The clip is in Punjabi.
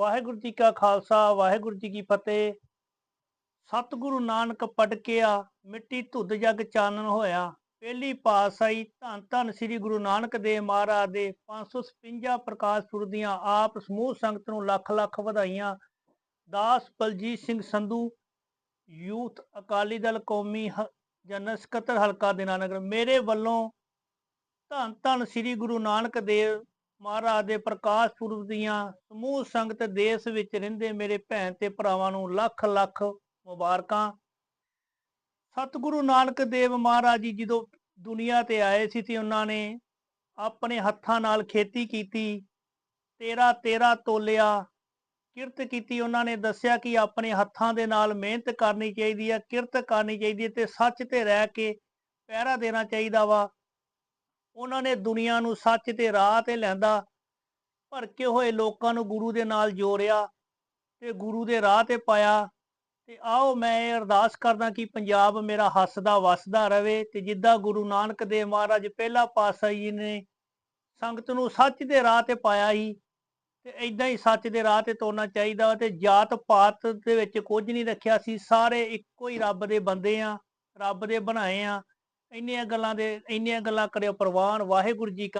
ਵਾਹਿਗੁਰੂ ਜੀ ਕਾ ਖਾਲਸਾ, ਵਾਹਿਗੁਰੂ ਜੀ ਕੀ ਫਤਿਹ। ਸਤਿਗੁਰੂ ਨਾਨਕ ਪਟਕਿਆ, ਮਿੱਟੀ ਧੁੱਧ ਜਗ ਚਾਨਣ ਹੋਇਆ। ਪਹਿਲੀ ਪਾਤਸ਼ਾਹੀ ਧੰਨ ਧੰਨ ਸ੍ਰੀ ਗੁਰੂ ਨਾਨਕ ਦੇਵ ਮਹਾਰਾਜ ਦੇ 556 ਪ੍ਰਕਾਸ਼ ਪੁਰਬ ਦੀਆਂ ਆਪ ਸਮੂਹ ਸੰਗਤ ਨੂੰ ਲੱਖ ਲੱਖ ਵਧਾਈਆਂ। ਦਾਸ ਬਲਜੀਤ ਸਿੰਘ ਸੰਧੂ, ਯੂਥ ਅਕਾਲੀ ਦਲ ਕੌਮੀ ਹ- ਜਨਰਲ ਸਕੱਤਰ ਹਲਕਾ ਦਿਨਾਨਗਰ ਮੇਰੇ ਵੱਲੋਂ ਧੰਨ ਧੰਨ ਸ੍ਰੀ ਗੁਰੂ ਨਾਨਕ ਦੇਵ ਮਹਾਰਾਜ ਦੇ ਪ੍ਰਕਾਸ਼ ਪੁਰਬ ਦੀਆਂ ਸਮੂਹ ਸੰਗਤ ਦੇਸ਼ ਵਿੱਚ ਰਹਿੰਦੇ ਮੇਰੇ ਭੈਣ ਤੇ ਭਰਾਵਾਂ ਨੂੰ ਲੱਖ ਲੱਖ ਮੁਬਾਰਕਾਂ। ਸਤਿਗੁਰੂ ਨਾਨਕ ਦੇਵ ਮਹਾਰਾਜ ਜੀ ਜਦੋਂ ਦੁਨੀਆ ਤੇ ਆਏ ਸੀ ਤੇ ਉਹਨਾਂ ਨੇ ਆਪਣੇ ਹੱਥਾਂ ਨਾਲ ਖੇਤੀ ਕੀਤੀ 13 13 ਤੋਲਿਆ ਕਿਰਤ ਕੀਤੀ। ਉਹਨਾਂ ਨੇ ਦੱਸਿਆ ਕਿ ਆਪਣੇ ਹੱਥਾਂ ਦੇ ਨਾਲ ਮਿਹਨਤ ਕਰਨੀ ਚਾਹੀਦੀ ਹੈ ਕਿਰਤ ਕਰਨੀ ਚਾਹੀਦੀ ਹੈ ਤੇ ਸੱਚ ਤੇ ਰਹਿ ਕੇ ਪਹਿਰਾ ਦੇਣਾ ਚਾਹੀਦਾ ਵਾ। ਉਹਨਾਂ ਨੇ ਦੁਨੀਆ ਨੂੰ ਸੱਚ ਤੇ ਰਾਹ ਤੇ ਲੈਂਦਾ ਭਰਕੇ ਹੋਏ ਲੋਕਾਂ ਨੂੰ ਗੁਰੂ ਦੇ ਨਾਲ ਜੋੜਿਆ ਤੇ ਗੁਰੂ ਦੇ ਰਾਹ ਤੇ ਪਾਇਆ ਤੇ ਆਓ ਮੈਂ ਇਹ ਅਰਦਾਸ ਕਰਦਾ ਕਿ ਪੰਜਾਬ ਮੇਰਾ ਹੱਸਦਾ, ਵਸਦਾ ਰਵੇ ਤੇ ਜਿੱਦਾਂ ਗੁਰੂ ਨਾਨਕ ਦੇਵ ਮਹਾਰਾਜ ਪਹਿਲਾ ਪਾਤਸ਼ਾਹ ਜੀ ਨੇ ਸੰਗਤ ਨੂੰ ਸੱਚ ਦੇ ਰਾਹ ਤੇ ਪਾਇਆ ਸੀ ਤੇ ਇਦਾਂ ਹੀ ਸੱਚ ਦੇ ਰਾਹ ਤੇ ਤੁਰਨਾ ਚਾਹੀਦਾ ਵਾ ਤੇ ਜਾਤ ਪਾਤ ਦੇ ਵਿੱਚ ਕੁਝ ਨਹੀਂ ਰੱਖਿਆ ਸੀ, ਸਾਰੇ ਇੱਕੋ ਹੀ ਰੱਬ ਦੇ ਬੰਦੇ ਆ, ਰੱਬ ਦੇ ਬਣਾਏ ਆ ਇੰਨੀਆਂ ਗੱਲਾਂ ਦੇ ਇੰਨੀਆਂ ਗੱਲਾਂ ਕਰਿਓ ਪ੍ਰਵਾਨ ਵਾਹਿਗੁਰੂ ਜੀ ਕਾ